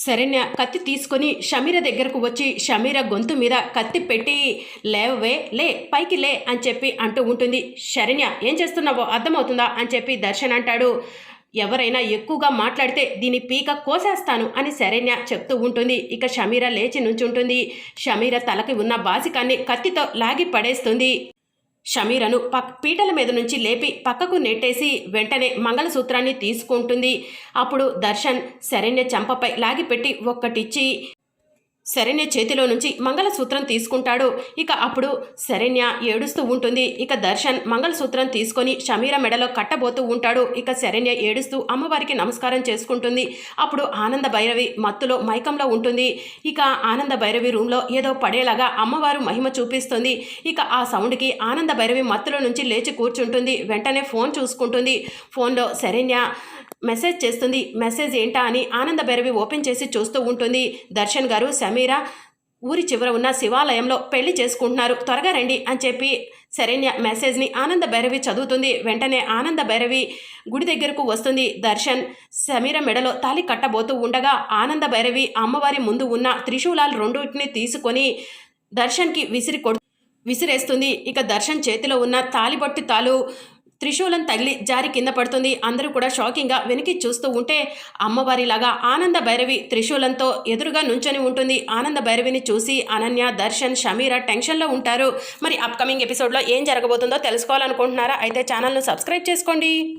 శరణ్య కత్తి తీసుకొని షమీర దగ్గరకు వచ్చి షమీర గొంతు మీద కత్తి పెట్టి లేవే లే పైకి లే అని చెప్పి అంటూ ఉంటుంది. శరణ్య ఏం చేస్తున్నావో అర్థమవుతుందా? అని చెప్పి దర్శన్ అంటాడు. ఎవరైనా ఎక్కువగా మాట్లాడితే దీని పీక కోసేస్తాను అని శరణ్య చెప్తూ ఉంటుంది. ఇక షమీర లేచి నుంచుంటుంది. షమీర తలకి ఉన్న బాసికాన్ని కత్తితో లాగి పడేస్తుంది. షమీరను పక్ పీటల మీద నుంచి లేపి పక్కకు నెట్టేసి వెంటనే మంగళసూత్రాన్ని తీసుకుంటుంది. అప్పుడు దర్శన్ శరణ్య చంపపై లాగిపెట్టి ఒక్కటిచ్చి శరణ్య చేతిలో నుంచి మంగళసూత్రం తీసుకుంటాడు. ఇక అప్పుడు శరణ్య ఏడుస్తూ ఉంటుంది. ఇక దర్శన్ మంగళసూత్రం తీసుకొని షమీర మెడలో కట్టబోతూ ఉంటాడు. ఇక శరణ్య ఏడుస్తూ అమ్మవారికి నమస్కారం చేసుకుంటుంది. అప్పుడు ఆనంద భైరవి మత్తులో మైకంలో ఉంటుంది. ఇక ఆనంద భైరవి రూమ్లో ఏదో పడేలాగా అమ్మవారు మహిమ చూపిస్తుంది. ఇక ఆ సౌండ్కి ఆనంద భైరవి మత్తులో నుంచి లేచి కూర్చుంటుంది. వెంటనే ఫోన్ చూసుకుంటుంది. ఫోన్లో శరణ్య మెసేజ్ చేస్తుంది. మెసేజ్ ఏంటా అని ఆనంద భైరవి ఓపెన్ చేసి చూస్తూ ఉంటుంది. దర్శన్ గారు సమీర ఊరి చివర ఉన్న శివాలయంలో పెళ్ళి చేసుకుంటున్నారు. త్వరగా రండి అని చెప్పి శరణ్య మెసేజ్ని ఆనంద భైరవి చదువుతుంది. వెంటనే ఆనంద భైరవి గుడి దగ్గరకు వస్తుంది. దర్శన్ సమీర మెడలో తాలి కట్టబోతూ ఉండగా ఆనంద భైరవి అమ్మవారి ముందు ఉన్న త్రిశూలాలు రెండింటిని తీసుకొని దర్శన్కి విసిరి కొడు విసిరేస్తుంది. ఇక దర్శన్ చేతిలో ఉన్న తాలిబొట్టి తాలు త్రిశూలం తగిలి జారి కింద పడుతుంది. అందరూ కూడా షాకింగ్గా వెనక్కి చూస్తూ ఉంటే అమ్మవారిలాగా ఆనంద భైరవి త్రిశూలంతో ఎదురుగా నుంచొని ఉంటుంది. ఆనంద భైరవిని చూసి అనన్య దర్శన్ షమీర టెన్షన్లో ఉంటారు. మరి అప్కమింగ్ ఎపిసోడ్లో ఏం జరగబోతుందో తెలుసుకోవాలనుకుంటున్నారా? అయితే ఛానల్ను సబ్స్క్రైబ్ చేసుకోండి.